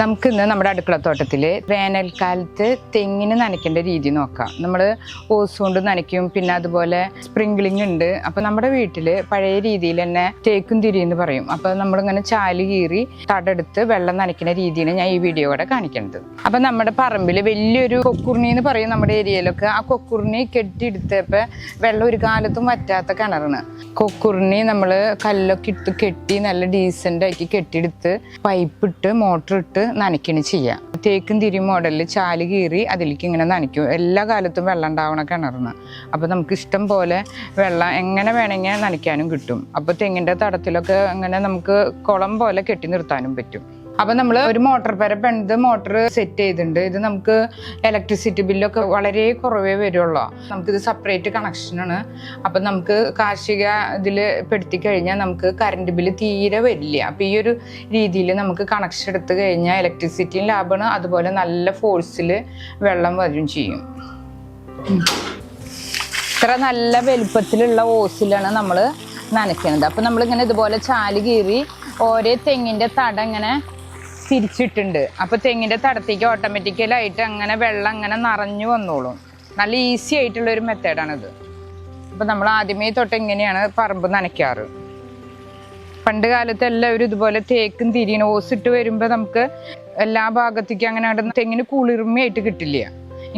നമുക്ക് ഇന്ന് നമ്മുടെ അടുക്കളത്തോട്ടത്തിൽ വേനൽക്കാലത്ത് തെങ്ങിന് നനയ്ക്കേണ്ട രീതി നോക്കാം. നമ്മൾ ഓസ് കൊണ്ട് നനയ്ക്കും പിന്നെ അതുപോലെ സ്പ്രിങ്ക്ലിംഗ് ഉണ്ട്. അപ്പൊ നമ്മുടെ വീട്ടിൽ പഴയ രീതിയിൽ തന്നെ തേക്കും തിരി എന്ന് പറയും. അപ്പൊ നമ്മളിങ്ങനെ ചാൽ കീറി തടെടുത്ത് വെള്ളം നനയ്ക്കുന്ന രീതിയാണ് ഞാൻ ഈ വീഡിയോ കൂടെ കാണിക്കുന്നത്. അപ്പൊ നമ്മുടെ പറമ്പിൽ വലിയൊരു കൊക്കുർണി എന്ന് പറയും നമ്മുടെ ഏരിയയിലൊക്കെ. ആ കൊക്കുർണി കെട്ടിയെടുത്തപ്പോ വെള്ളം ഒരു കാലത്തും വറ്റാത്ത കിണറാണ്. കൊക്കുർണി നമ്മൾ കല്ലൊക്കെ ഇട്ട് കെട്ടി നല്ല ഡീസന്റ് ആക്കി കെട്ടിയെടുത്ത് പൈപ്പിട്ട് മോട്ടർ ഇട്ട് നനയ്ക്കണ് ചെയ്യുക തേക്കും തിരി മോഡലിൽ ചാൽ കീറി അതിലേക്ക് ഇങ്ങനെ നനയ്ക്കും. എല്ലാ കാലത്തും വെള്ളം ഉണ്ടാവണ കിണറിന്. അപ്പോൾ നമുക്ക് ഇഷ്ടം പോലെ വെള്ളം എങ്ങനെ വേണമെങ്കിൽ നനയ്ക്കാനും കിട്ടും. അപ്പോൾ തെങ്ങിന്റെ തടത്തിലൊക്കെ അങ്ങനെ നമുക്ക് കുളം പോലെ കെട്ടി നിർത്താനും പറ്റും. അപ്പൊ നമ്മൾ ഒരു മോട്ടർ പരപ്പ് എന്ത് മോട്ടർ സെറ്റ് ചെയ്തിട്ടുണ്ട്. ഇത് നമുക്ക് ഇലക്ട്രിസിറ്റി ബില്ലൊക്കെ വളരെ കുറവേ വരുള്ളൂ. നമുക്കിത് സെപ്പറേറ്റ് കണക്ഷനാണ് അപ്പൊ നമുക്ക് കാർഷിക ഇതിൽ പെടുത്തി കഴിഞ്ഞാൽ നമുക്ക് കറണ്ട് ബില്ല് തീരെ വരില്ല. അപ്പൊ ഈ ഒരു രീതിയിൽ നമുക്ക് കണക്ഷൻ എടുത്ത് കഴിഞ്ഞാൽ ഇലക്ട്രിസിറ്റിയും ലാഭമാണ്. അതുപോലെ നല്ല ഫോഴ്സിൽ വെള്ളം വരും ചെയ്യും. ഇത്ര നല്ല വലുപ്പത്തിലുള്ള ഓസിലാണ് നമ്മൾ നനയ്ക്കുന്നത് അപ്പം നമ്മളിങ്ങനെ ഇതുപോലെ ചാൽ കീറി ഓരോ തെങ്ങിന്റെ തട ഇങ്ങനെ തിരിച്ചിട്ടുണ്ട്. അപ്പോൾ തെങ്ങിന്റെ തടത്തേക്ക് ഓട്ടോമാറ്റിക്കലായിട്ട് അങ്ങനെ വെള്ളം അങ്ങനെ നിറഞ്ഞു വന്നോളും. നല്ല ഈസി ആയിട്ടുള്ള ഒരു മെത്തേഡാണിത് അപ്പോൾ നമ്മൾ ആദ്യമേ തൊട്ട് ഇങ്ങനെയാണ് പറമ്പ് നനയ്ക്കാറ്. പണ്ട് കാലത്ത് എല്ലാവരും ഇതുപോലെ തേക്കും തിരിയും ഓസിട്ട് വരുമ്പോൾ നമുക്ക് എല്ലാ ഭാഗത്തേക്കും അങ്ങനെ അവിടെ തെങ്ങിന് കുളിർമയായിട്ട് കിട്ടില്ല.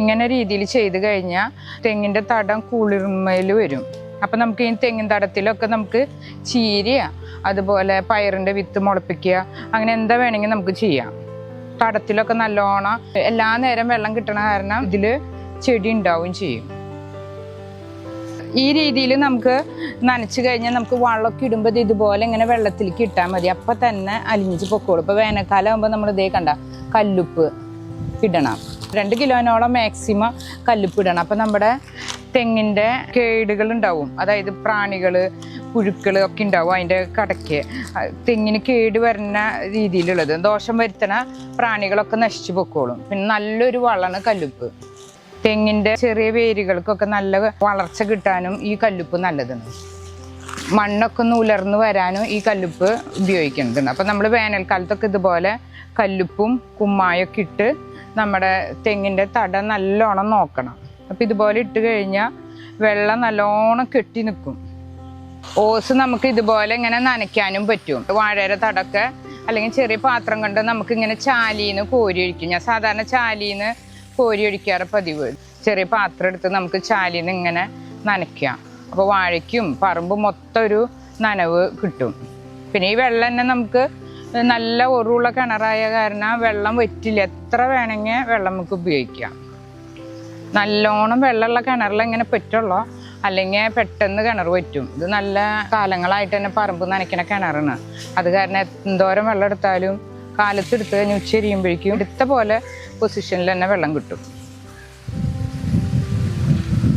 ഇങ്ങനെ രീതിയിൽ ചെയ്ത് കഴിഞ്ഞാൽ തെങ്ങിന്റെ തടം കുളിർമയിൽ വരും. അപ്പം നമുക്ക് ഈ തെങ്ങിൻ തടത്തിലൊക്കെ നമുക്ക് ചീരിയ അതുപോലെ പയറിന്റെ വിത്ത് മുളപ്പിക്കുക. അങ്ങനെ എന്താ വേണമെങ്കിൽ നമുക്ക് ചെയ്യാം. തടത്തിലൊക്കെ നല്ലോണം എല്ലാ നേരം വെള്ളം കിട്ടണ കാരണം ഇതിൽ ചെടി ഉണ്ടാവുകയും ചെയ്യും. ഈ രീതിയിൽ നമുക്ക് നനച്ചു കഴിഞ്ഞാൽ നമുക്ക് വളമൊക്കെ ഇടുമ്പോൾ ഇത് ഇതുപോലെ ഇങ്ങനെ വെള്ളത്തിലേക്ക് ഇട്ടാൽ മതി. അപ്പം തന്നെ അലിഞ്ഞിച്ച് പൊക്കോളും. ഇപ്പോൾ വേനൽക്കാലം ആകുമ്പോൾ നമ്മൾ ഇതേ കണ്ട കല്ലുപ്പ് ഇടണം. രണ്ട് കിലോനോളം മാക്സിമം കല്ലുപ്പ് ഇടണം. അപ്പം നമ്മുടെ തെങ്ങിന്റെ കേടുകൾ ഉണ്ടാവും അതായത് പ്രാണികൾ പുഴുക്കൾ ഒക്കെ ഉണ്ടാവും അതിന്റെ കടയ്ക്ക്. തെങ്ങിന് കേട് വരുന്ന രീതിയിലുള്ളത്. ദോഷം വരുത്തണ പ്രാണികളൊക്കെ നശിച്ചു പൊക്കോളും. പിന്നെ നല്ലൊരു വളമാണ് കല്ലുപ്പ്. തെങ്ങിന്റെ ചെറിയ വേരുകൾക്കൊക്കെ നല്ല വളർച്ച കിട്ടാനും ഈ കല്ലുപ്പ് നല്ലതാണ്. മണ്ണൊക്കെ ഒന്ന് ഉലർന്നു വരാനും ഈ കല്ലുപ്പ് ഉപയോഗിക്കുന്നുണ്ട് അപ്പം നമ്മൾ വേനൽക്കാലത്തൊക്കെ ഇതുപോലെ കല്ലുപ്പും കുമ്മായൊക്കെ ഇട്ട് നമ്മുടെ തെങ്ങിന്റെ തട നല്ലോണം നോക്കണം. അപ്പം ഇതുപോലെ ഇട്ട് കഴിഞ്ഞാൽ വെള്ളം നല്ലോണം കെട്ടി നിൽക്കും ഓസ് നമുക്ക് ഇതുപോലെ ഇങ്ങനെ നനയ്ക്കാനും പറ്റും. വാഴയുടെ തടൊക്കെ അല്ലെങ്കിൽ ചെറിയ പാത്രം കൊണ്ട് നമുക്ക് ഇങ്ങനെ ചാലിന്ന് കോരി ഒഴിക്കും. ഞാൻ സാധാരണ ചാലിന്ന് കോരി ഒഴിക്കാറ് പതിവ്. ചെറിയ പാത്രം എടുത്ത് നമുക്ക് ചാലിന്ന് ഇങ്ങനെ നനയ്ക്കാം. അപ്പോൾ വാഴയ്ക്കും പറമ്പ് മൊത്തം ഒരു നനവ് കിട്ടും. പിന്നെ ഈ വെള്ളം തന്നെ നമുക്ക് നല്ല ഒറുള്ള കിണറായ കാരണം വെള്ളം വറ്റില്ല. എത്ര വേണമെങ്കിൽ വെള്ളം നമുക്ക് ഉപയോഗിക്കാം. നല്ലോണം വെള്ളമുള്ള കിണറിൽ എങ്ങനെ പറ്റുള്ളൂ? അല്ലെങ്കിൽ പെട്ടെന്ന് കിണർ പറ്റും. ഇത് നല്ല കാലങ്ങളായിട്ട് തന്നെ പറമ്പ് നനയ്ക്കണ കിണറാണ്. അത് കാരണം എന്തോരം വെള്ളം എടുത്താലും കാലത്ത് എടുത്ത് കഴിഞ്ഞ് ഉച്ചരിയുമ്പോഴേക്കും എടുത്ത പോലെ പൊസിഷനിൽ തന്നെ വെള്ളം കിട്ടും.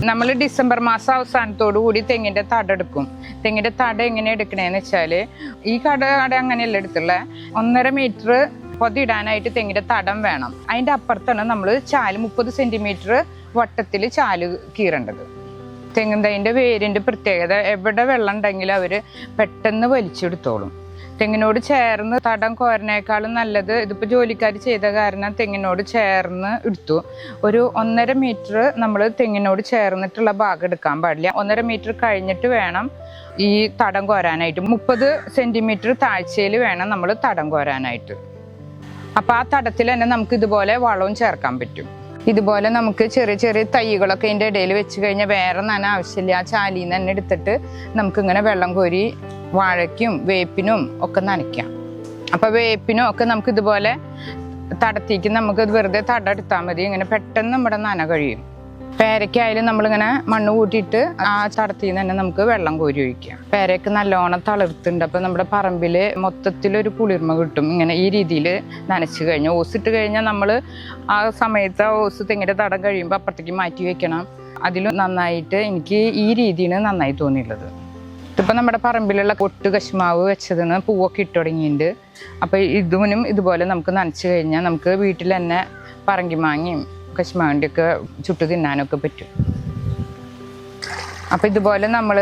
നമ്മൾ ഡിസംബർ മാസം അവസാനത്തോടു കൂടി തെങ്ങിന്റെ തട എടുക്കും. തെങ്ങിന്റെ തട എങ്ങനെ എടുക്കണേന്ന് വെച്ചാൽ ഈ കട കട അങ്ങനെയല്ല എടുത്തുള്ളത് ഒന്നര മീറ്റർ പൊതിയിടാനായിട്ട് തെങ്ങിന്റെ തടം വേണം. അതിന്റെ അപ്പുറത്താണ് നമ്മൾ ചാൽ മുപ്പത് സെന്റിമീറ്റർ വട്ടത്തിൽ ചാൽ കീറേണ്ടത്. തെങ്ങും തൈന്റെ വേരിന്റെ പ്രത്യേകത എവിടെ വെള്ളം ഉണ്ടെങ്കിലും അവർ പെട്ടെന്ന് വലിച്ചെടുത്തോളും. തെങ്ങിനോട് ചേർന്ന് തടം കോരനേക്കാളും നല്ലത് ഇതിപ്പോൾ ജോലിക്കാർ ചെയ്ത കാരണം തെങ്ങിനോട് ചേർന്ന് എടുത്തു. ഒരു ഒന്നര മീറ്റർ നമ്മൾ തെങ്ങിനോട് ചേർന്നിട്ടുള്ള ഭാഗം എടുക്കാൻ പാടില്ല. ഒന്നര മീറ്റർ കഴിഞ്ഞിട്ട് വേണം ഈ തടം കോരാനായിട്ട്. മുപ്പത് സെന്റിമീറ്റർ താഴ്ചയിൽ വേണം നമ്മൾ തടം കോരാനായിട്ട്. അപ്പോൾ ആ തടത്തിൽ തന്നെ നമുക്ക് ഇതുപോലെ വളവും ചേർക്കാൻ പറ്റും. ഇതുപോലെ നമുക്ക് ചെറിയ ചെറിയ തൈകളൊക്കെ ഇതിന്റെ ഇടയിൽ വെച്ച് കഴിഞ്ഞാൽ വേറെ നന ആവശ്യമില്ല. ആ ചാലിയിൽ നിന്ന് തന്നെ എടുത്തിട്ട് നമുക്കിങ്ങനെ വെള്ളം കോരി വാഴയ്ക്കും വേപ്പിനും ഒക്കെ നനയ്ക്കാം. അപ്പോൾ വേപ്പിനും ഒക്കെ നമുക്ക് ഇതുപോലെ തടത്തേക്ക് നമുക്ക് വെറുതെ തട എടുത്താൽ മതി. ഇങ്ങനെ പെട്ടെന്ന് നമ്മുടെ നന കഴിയും. പേരയ്ക്കായാലും നമ്മളിങ്ങനെ മണ്ണ് കൂട്ടിയിട്ട് ആ ചടത്തിൽ നിന്ന് തന്നെ നമുക്ക് വെള്ളം കോരി ഒഴിക്കാം. പേരയ്ക്ക് നല്ലോണം തളിർത്തുണ്ട്. അപ്പോൾ നമ്മുടെ പറമ്പിൽ മൊത്തത്തിലൊരു കുളിർമ കിട്ടും. ഇങ്ങനെ ഈ രീതിയിൽ നനച്ച് കഴിഞ്ഞാൽ ഇട്ട് കഴിഞ്ഞാൽ നമ്മൾ ആ സമയത്ത് ആ ഓസ് തെങ്ങിന്റെ തടം കഴിയുമ്പോൾ അപ്പുറത്തേക്ക് മാറ്റി വെക്കണം. അതിൽ നന്നായിട്ട് എനിക്ക് ഈ രീതിയാണ് നന്നായി തോന്നിയുള്ളത്. ഇതിപ്പോൾ നമ്മുടെ പറമ്പിലുള്ള കൊട്ട് കശുമാവ് വെച്ചതിന് പൂവൊക്കെ ഇട്ട് തുടങ്ങിയിട്ടുണ്ട്. അപ്പോൾ ഇതിനും ഇതുപോലെ നമുക്ക് നനച്ച് കഴിഞ്ഞാൽ നമുക്ക് വീട്ടിൽ തന്നെ പറങ്കി മാങ്ങയും കശുമാവിന്റെയൊക്കെ ചുട്ടു തിന്നാനൊക്കെ പറ്റും. അപ്പം ഇതുപോലെ നമ്മൾ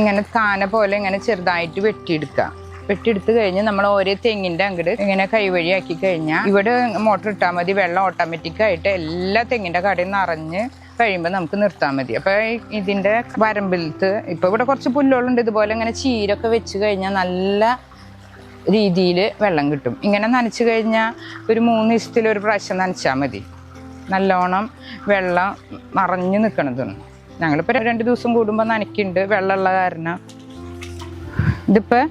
ഇങ്ങനെ കാന പോലെ ഇങ്ങനെ ചെറുതായിട്ട് വെട്ടിയെടുക്കുക വെട്ടിയെടുത്ത് കഴിഞ്ഞ് നമ്മൾ ഓരോ തെങ്ങിന്റെ അങ്ങട് ഇങ്ങനെ കൈവഴിയാക്കി കഴിഞ്ഞാൽ ഇവിടെ മോട്ടർ ഇട്ടാൽ മതി വെള്ളം ഓട്ടോമാറ്റിക്കായിട്ട് എല്ലാ തെങ്ങിന്റെ കടയും നിറഞ്ഞ് കഴിയുമ്പോൾ നമുക്ക് നിർത്താൻ മതി. അപ്പോൾ ഇതിന്റെ വരമ്പിലത്ത് ഇപ്പൊ ഇവിടെ കുറച്ച് പുല്ലുകളുണ്ട്. ഇതുപോലെ ഇങ്ങനെ ചീരൊക്കെ വെച്ച് കഴിഞ്ഞാൽ നല്ല രീതിയിൽ വെള്ളം കിട്ടും. ഇങ്ങനെ നനച്ചു കഴിഞ്ഞാൽ ഒരു മൂന്ന് ദിവസത്തിൽ ഒരു പ്രാവശ്യം നനച്ചാൽ മതി. നല്ലോണം വെള്ളം നിറഞ്ഞു നിൽക്കണതാണ് ഞങ്ങളിപ്പോൾ രണ്ട് ദിവസം കൂടുമ്പോൾ നനയ്ക്കുന്നുണ്ട്. വെള്ളമുള്ള കാരണം. ഇതിപ്പോൾ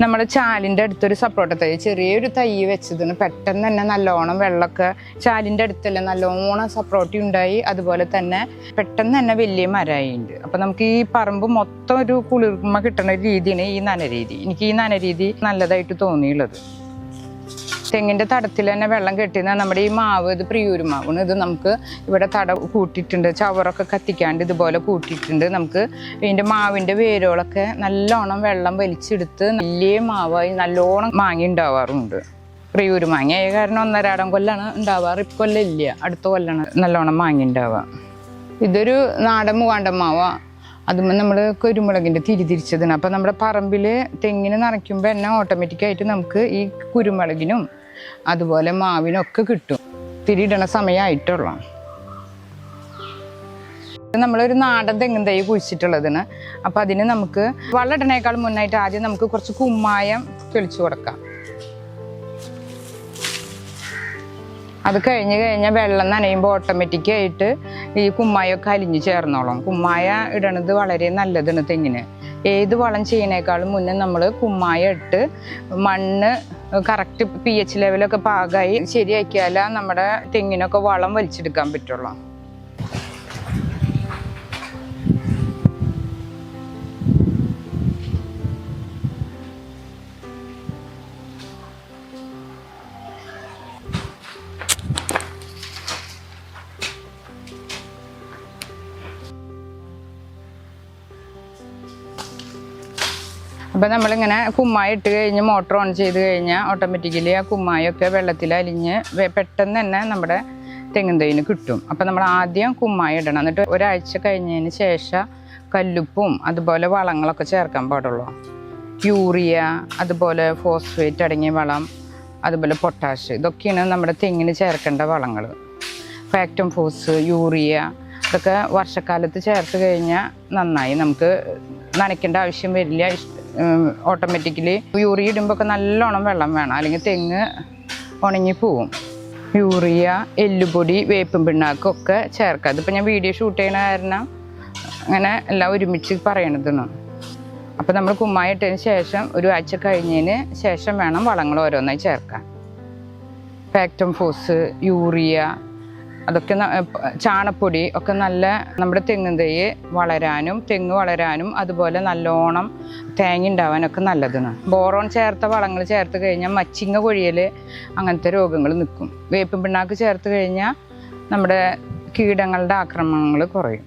നമ്മുടെ ചാലിന്റെ അടുത്തൊരു സപ്പോർട്ട തൈ ചെറിയൊരു തൈ വെച്ചതിന് പെട്ടെന്ന് തന്നെ നല്ലോണം വെള്ളമൊക്കെ ചാലിന്റെ അടുത്തല്ല നല്ലോണം സപ്പോർട്ടി ഉണ്ടായി. അതുപോലെ തന്നെ പെട്ടെന്ന് തന്നെ വലിയ മരമായിട്ടുണ്ട് അപ്പം നമുക്ക് ഈ പറമ്പ് മൊത്തം ഒരു കുളിർമ കിട്ടുന്ന രീതിയാണ് ഈ നനരീതി. എനിക്ക് ഈ നനരീതി നല്ലതായിട്ട് തോന്നിയുള്ളത്. തെങ്ങിന്റെ തടത്തിൽ തന്നെ വെള്ളം കെട്ടിന നമ്മുടെ ഈ മാവ് ഇത് പ്രിയൂര് മാവാണ് ഇത് നമുക്ക് ഇവിടെ തട കൂട്ടിയിട്ടുണ്ട്. ചവറൊക്കെ കത്തിക്കാണ്ട് ഇതുപോലെ കൂട്ടിയിട്ടുണ്ട്. നമുക്ക് ഇതിന്റെ മാവിന്റെ വേരുകളൊക്കെ നല്ലോണം വെള്ളം വലിച്ചെടുത്ത് വലിയ മാവായി നല്ലോണം മാങ്ങ ഉണ്ടാവാറുണ്ട് പ്രിയൂര് മാങ്ങ ആയ കാരണം ഒന്നരാടം കൊല്ലാണ് ഉണ്ടാവാറ് ഇക്കൊല്ലം ഇല്ല. അടുത്ത കൊല്ലാണ് നല്ലോണം മാങ്ങ ഉണ്ടാവുക ഇതൊരു നാടൻ മൂവാണ്ടൻ മാവാ. അതുമ്പോൾ നമ്മൾ കുരുമുളകിന്റെ തിരി തിരിച്ചതാണ്. അപ്പോൾ നമ്മുടെ പറമ്പിൽ തെങ്ങിന് നിറയ്ക്കുമ്പോൾ തന്നെ ഓട്ടോമാറ്റിക്കായിട്ട് നമുക്ക് ഈ കുരുമുളകിനും അതുപോലെ മാവിനും ഒക്കെ കിട്ടും തിരിയിടണ സമയമായിട്ടുള്ള നമ്മളൊരു നാടൻ തെങ്ങും തൈ കുഴിച്ചിട്ടുള്ളതിന് അപ്പം അതിന് നമുക്ക് വളമിടണേക്കാൾ മുന്നായിട്ട് ആദ്യം നമുക്ക് കുറച്ച് കുമ്മായം തെളിച്ചു കൊടുക്കാം. അത് കഴിഞ്ഞ് കഴിഞ്ഞാൽ വെള്ളം നനയുമ്പോൾ ഓട്ടോമാറ്റിക് ആയിട്ട് ഈ കുമ്മായൊക്കെ അലിഞ്ഞു ചേർന്നോളും. കുമ്മായ ഇടണത് വളരെ നല്ലതാണ് തെങ്ങിന്. ഏത് വളം ചെയ്യുന്നേക്കാളും മുന്നേ നമ്മൾ കുമ്മായ ഇട്ട് മണ്ണ് കറക്റ്റ് പി എച്ച് ലെവലൊക്കെ പാകമായി ശരിയാക്കിയാലേ നമ്മുടെ തെങ്ങിനൊക്കെ വളം വലിച്ചെടുക്കാൻ പറ്റുള്ളൂ. അപ്പം നമ്മളിങ്ങനെ കുമ്മായി ഇട്ട് കഴിഞ്ഞ് മോട്ടർ ഓൺ ചെയ്ത് കഴിഞ്ഞാൽ ഓട്ടോമാറ്റിക്കലി ആ കുമ്മായൊക്കെ വെള്ളത്തിൽ അലിഞ്ഞ് പെട്ടെന്ന് തന്നെ നമ്മുടെ തെങ്ങിൻ തൈന് കിട്ടും. അപ്പം നമ്മൾ ആദ്യം കുമ്മായി ഇടണം. എന്നിട്ട് ഒരാഴ്ച കഴിഞ്ഞതിന് ശേഷം കല്ലുപ്പും അതുപോലെ വളങ്ങളൊക്കെ ചേർക്കാൻ പാടുള്ളൂ. യൂറിയ അതുപോലെ ഫോസ്ഫേറ്റ് അടങ്ങിയ വളം അതുപോലെ പൊട്ടാഷ് ഇതൊക്കെയാണ് നമ്മുടെ തെങ്ങിന് ചേർക്കേണ്ട വളങ്ങൾ ഫാക്ടം ഫോസ് യൂറിയ ഇതൊക്കെ വർഷക്കാലത്ത് ചേർത്ത് കഴിഞ്ഞാൽ നന്നായി നമുക്ക് നനയ്ക്കേണ്ട ആവശ്യം വരില്ല. ഓട്ടോമാറ്റിക്കലി യൂറിയ ഇടുമ്പോൾ ഒക്കെ നല്ലോണം വെള്ളം വേണം. അല്ലെങ്കിൽ തെങ്ങ് ഉണങ്ങി പോവും. യൂറിയ എല്ലുപൊടി വേപ്പും പിണ്ണാക്കും ഒക്കെ ചേർക്കുക. അതിപ്പോൾ ഞാൻ വീഡിയോ ഷൂട്ട് ചെയ്യണ കാരണം അങ്ങനെ എല്ലാം ഒരുമിച്ച് പറയണതാണ്. അപ്പോൾ നമ്മൾ കുമ്മായിട്ടതിന് ശേഷം ഒരു ആഴ്ച കഴിഞ്ഞതിന് ശേഷം വേണം വളങ്ങൾ ഓരോന്നായി ചേർക്കാൻ. ഫാക്ടം ഫോസ് യൂറിയ അതൊക്കെ ചാണപ്പൊടി ഒക്കെ നല്ല നമ്മുടെ തെങ്ങും തൈ വളരാനും തെങ്ങ് വളരാനും അതുപോലെ നല്ലോണം തേങ്ങ ഉണ്ടാവാനൊക്കെ നല്ലതാണ്. ബോറോൺ ചേർത്ത വളങ്ങൾ ചേർത്ത് കഴിഞ്ഞാൽ മച്ചിങ്ങ കൊഴിയൽ അങ്ങനത്തെ രോഗങ്ങൾ നിൽക്കും വേപ്പും പിണ്ണാക്ക് ചേർത്ത് കഴിഞ്ഞാൽ നമ്മുടെ കീടങ്ങളുടെ ആക്രമണങ്ങൾ കുറയും.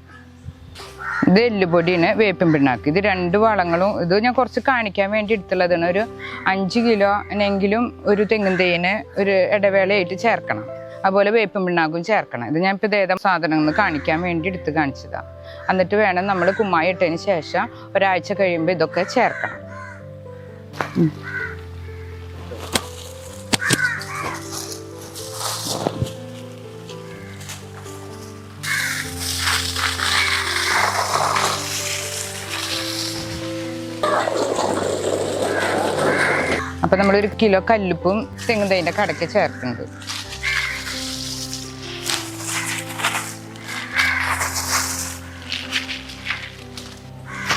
ഇത് എല്ലുപൊടിയാണ് വേപ്പും പിണ്ണാക്ക്. ഇത് രണ്ട് വളങ്ങളും ഇത് ഞാൻ കുറച്ച് കാണിക്കാൻ വേണ്ടി എടുത്തുള്ളതാണ്. ഒരു അഞ്ച് കിലോ എങ്കിലും ഒരു തെങ്ങിൻ തൈന് ഒരു ഇടവേളയായിട്ട് ചേർക്കണം. അതുപോലെ വേപ്പൻ പിണ്ണാക്കും ചേർക്കണം. ഇത് ഞാൻ ഇപ്പോൾ ഏതാ സാധനങ്ങൾ കാണിക്കാൻ വേണ്ടി എടുത്ത് കാണിച്ചതാണ് എന്നിട്ട് വേണം നമ്മൾ കുമ്മായി ഇട്ടതിന് ശേഷം ഒരാഴ്ച കഴിയുമ്പോൾ ഇതൊക്കെ ചേർക്കണം. അപ്പം നമ്മളൊരു കിലോ കല്ലുപ്പും തെങ്ങുതൈന്റെ കടയ്ക്ക് ചേർക്കുന്നുണ്ട്.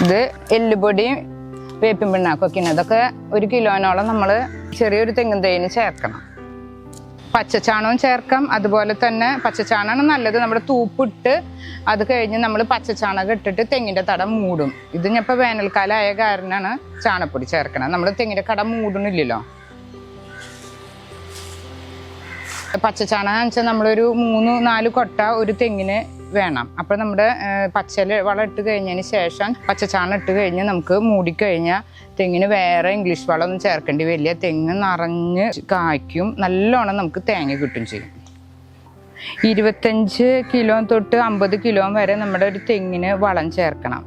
ഇത് എല്ലുപൊടിയും വേപ്പിൻ പിണ്ണാക്കൊക്കെയാണ് അതൊക്കെ ഒരു കിലോനോളം നമ്മൾ ചെറിയൊരു തെങ്ങും തൈന് ചേർക്കണം. പച്ചച്ചാണവും ചേർക്കാം. അതുപോലെ തന്നെ പച്ചച്ചാണമാണ് നല്ലത് നമ്മുടെ തൂപ്പിട്ട് അത് കഴിഞ്ഞ് നമ്മൾ പച്ചച്ചാണകം ഇട്ടിട്ട് തെങ്ങിന്റെ തടം മൂടും. ഇത് ഞാനിപ്പോൾ വേനൽക്കാലമായ കാരണമാണ് ചാണപ്പൊടി ചേർക്കണം നമ്മൾ തെങ്ങിന്റെ കട മൂടണില്ലല്ലോ പച്ചച്ചാണകം വെച്ചാൽ നമ്മളൊരു മൂന്ന് നാല് കൊട്ട ഒരു തെങ്ങിന് വേണം. അപ്പോൾ നമ്മുടെ പച്ചല വളം ഇട്ട് കഴിഞ്ഞതിന് ശേഷം പച്ചച്ചാണം ഇട്ട് കഴിഞ്ഞ് നമുക്ക് മൂടിക്കഴിഞ്ഞാൽ തെങ്ങിന് വേറെ ഇംഗ്ലീഷ് വളമൊന്നും ചേർക്കേണ്ടി വരില്ല. തെങ്ങ് നിറഞ്ഞ് കായ്ക്കും. നല്ലോണം നമുക്ക് തേങ്ങ കിട്ടും ചെയ്യും. ഇരുപത്തഞ്ച് കിലോ തൊട്ട് അമ്പത് കിലോ വരെ നമ്മുടെ ഒരു തെങ്ങിന് വളം ചേർക്കണം.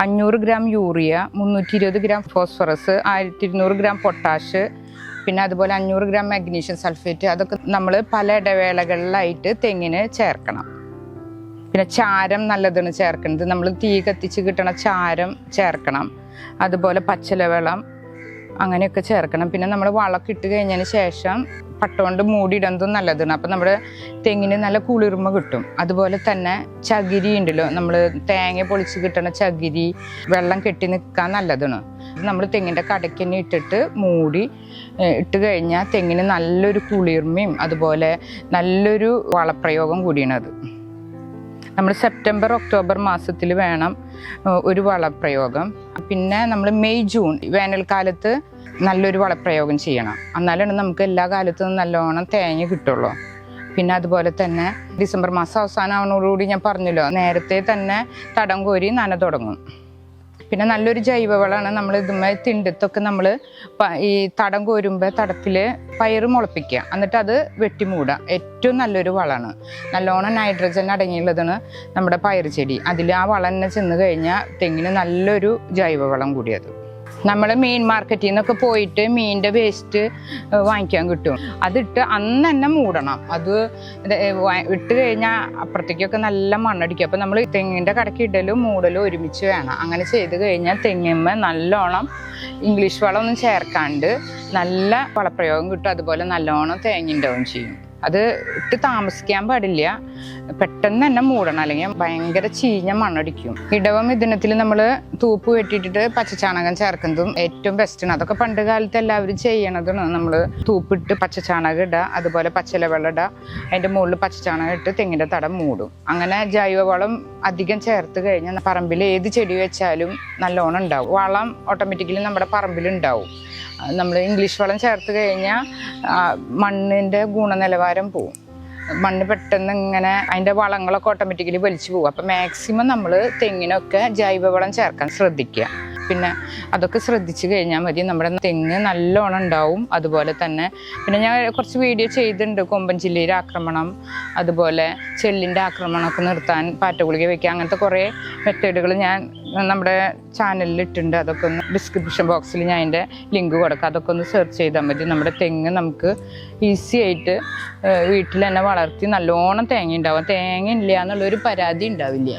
അഞ്ഞൂറ് ഗ്രാം യൂറിയ മുന്നൂറ്റി ഇരുപത് ഗ്രാം ഫോസ്ഫറസ് ആയിരത്തി ഇരുന്നൂറ് ഗ്രാം പൊട്ടാഷ് പിന്നെ അതുപോലെ അഞ്ഞൂറ് ഗ്രാം മാഗ്നീഷ്യം സൾഫേറ്റ്. അതൊക്കെ നമ്മൾ പല ഇടവേളകളിലായിട്ട് തെങ്ങിന് ചേർക്കണം. പിന്നെ ചാരം നല്ലതാണ് ചേർക്കുന്നത് നമ്മൾ തീ കത്തിച്ച് കിട്ടണ ചാരം ചേർക്കണം. അതുപോലെ പച്ചിലവെള്ളം അങ്ങനെയൊക്കെ ചേർക്കണം. പിന്നെ നമ്മൾ വളമൊക്കെ ഇട്ട് കഴിഞ്ഞതിന് ശേഷം പട്ടുകൊണ്ട് മൂടിയിടുന്നതും നല്ലതാണ്. അപ്പം നമ്മുടെ തെങ്ങിന് നല്ല കുളിർമ കിട്ടും. അതുപോലെ തന്നെ ചകിരി ഉണ്ടല്ലോ നമ്മൾ തേങ്ങ പൊളിച്ച് കിട്ടണ ചകിരി വെള്ളം കെട്ടി നിൽക്കാൻ നല്ലതാണ്. നമ്മൾ തെങ്ങിന്റെ കടയ്ക്ക് തന്നെ ഇട്ടിട്ട് മൂടി ഇട്ട് കഴിഞ്ഞാൽ തെങ്ങിന് നല്ലൊരു കുളിർമയും അതുപോലെ നല്ലൊരു വളപ്രയോഗം കൂടിയാണത് നമ്മൾ സെപ്റ്റംബർ ഒക്ടോബർ മാസത്തിൽ വേണം ഒരു വളപ്രയോഗം. പിന്നെ നമ്മൾ മെയ് ജൂൺ വേനൽക്കാലത്ത് നല്ലൊരു വളപ്രയോഗം ചെയ്യണം. എന്നാലാണ് നമുക്ക് എല്ലാ കാലത്തും നല്ലോണം തേങ്ങ കിട്ടുള്ളൂ. പിന്നെ അതുപോലെ തന്നെ ഡിസംബർ മാസം അവസാനം ഞാൻ പറഞ്ഞല്ലോ നേരത്തെ തന്നെ തടം കോരി നന തുടങ്ങും പിന്നെ നല്ലൊരു ജൈവവളമാണ് നമ്മൾ ഇതുമായി തിണ്ടത്തൊക്കെ നമ്മൾ ഈ തടം കോരുമ്പോൾ തടത്തിൽ പയറ് മുളപ്പിക്കുക. എന്നിട്ട് അത് വെട്ടിമൂടുക. ഏറ്റവും നല്ലൊരു വളമാണ് നല്ലോണം നൈട്രജൻ അടങ്ങിയുള്ളതാണ് നമ്മുടെ പയർ ചെടി. അതിൽ ആ വളം തന്നെ ചെന്ന് കഴിഞ്ഞാൽ തെങ്ങിന് നല്ലൊരു ജൈവവളം കൂടിയത്. നമ്മൾ മീൻ മാർക്കറ്റിൽ നിന്നൊക്കെ പോയിട്ട് മീനിന്റെ വേസ്റ്റ് വാങ്ങിക്കാൻ കിട്ടും. അതിട്ട് അന്ന് തന്നെ മൂടണം. അത് ഇട്ട് കഴിഞ്ഞാൽ അപ്പുറത്തേക്കൊക്കെ നല്ല മണ്ണടിക്കും. അപ്പം നമ്മൾ തെങ്ങിന്റെ കടക്ക് ഇടലും മൂടലും ഒരുമിച്ച് വേണം. അങ്ങനെ ചെയ്ത് കഴിഞ്ഞാൽ തെങ്ങിമ്മ നല്ലോണം ഇംഗ്ലീഷ് വളമൊന്നും ചേർക്കാണ്ട് നല്ല വളപ്രയോഗം കിട്ടും. അതുപോലെ നല്ലോണം തേങ്ങ ഉണ്ടാവുകയും ചെയ്യും. അത് ഇട്ട് താമസിക്കാൻ പാടില്ല. പെട്ടെന്ന് തന്നെ മൂടണം. അല്ലെങ്കിൽ ഭയങ്കര ചീഞ്ഞ മണ്ണടിക്കും. ഇടവം ഇതിനത്തിൽ നമ്മൾ തൂപ്പ് വെട്ടിയിട്ടിട്ട് പച്ചച്ചാണകം ചേർക്കുന്നതും ഏറ്റവും ബെസ്റ്റാണ് അതൊക്കെ പണ്ട് കാലത്ത് എല്ലാവരും ചെയ്യണതാണ് നമ്മൾ തൂപ്പിട്ട് പച്ചച്ചാണകം ഇടുക അതുപോലെ പച്ചിലവെള്ളം ഇടുക അതിന്റെ മുകളിൽ പച്ചച്ചാണകം ഇട്ട് തെങ്ങിന്റെ തടം മൂടും. അങ്ങനെ ജൈവവളം അധികം ചേർത്ത് കഴിഞ്ഞാൽ പറമ്പിൽ ഏത് ചെടി വെച്ചാലും നല്ലോണം ഉണ്ടാവും. വളം ഓട്ടോമാറ്റിക്കലി നമ്മുടെ പറമ്പിൽ ഉണ്ടാവും. നമ്മൾ ഇംഗ്ലീഷ് വളം ചേർത്ത് കഴിഞ്ഞാൽ മണ്ണിന്റെ ഗുണനിലവാരം പോവും. മണ്ണ് പെട്ടെന്ന് ഇങ്ങനെ അതിന്റെ വളങ്ങളൊക്കെ ഓട്ടോമാറ്റിക്കലി വലിച്ചു പോകും അപ്പം മാക്സിമം നമ്മൾ തെങ്ങിനൊക്കെ ജൈവവളം ചേർക്കാൻ ശ്രദ്ധിക്കുക. പിന്നെ അതൊക്കെ ശ്രദ്ധിച്ചു കഴിഞ്ഞാൽ മതി. നമ്മുടെ തെങ്ങ് നല്ലോണം ഉണ്ടാവും. അതുപോലെ തന്നെ പിന്നെ ഞാൻ കുറച്ച് വീഡിയോ ചെയ്തിട്ടുണ്ട്. കൊമ്പൻ ചില്ലിയുടെ ആക്രമണം അതുപോലെ ചെല്ലിന്റെ ആക്രമണമൊക്കെ നിർത്താൻ പാറ്റഗുളിക വയ്ക്കുക അങ്ങനത്തെ കുറേ മെത്തേഡുകൾ ഞാൻ നമ്മുടെ ചാനലിൽ ഇട്ടിട്ടുണ്ട്. അതൊക്കെ ഒന്ന് ഡിസ്ക്രിപ്ഷൻ ബോക്സിൽ ഞാൻ അതിന്റെ ലിങ്ക് കൊടുക്കാം. അതൊക്കെ ഒന്ന് സെർച്ച് ചെയ്താൽ മതി. നമ്മുടെ തെങ്ങ് നമുക്ക് ഈസി ആയിട്ട് വീട്ടിൽ തന്നെ വളർത്തി നല്ലോണം തേങ്ങ ഉണ്ടാവും. തേങ്ങ ഇല്ല എന്നുള്ളൊരു പരാതി ഉണ്ടാവില്ല.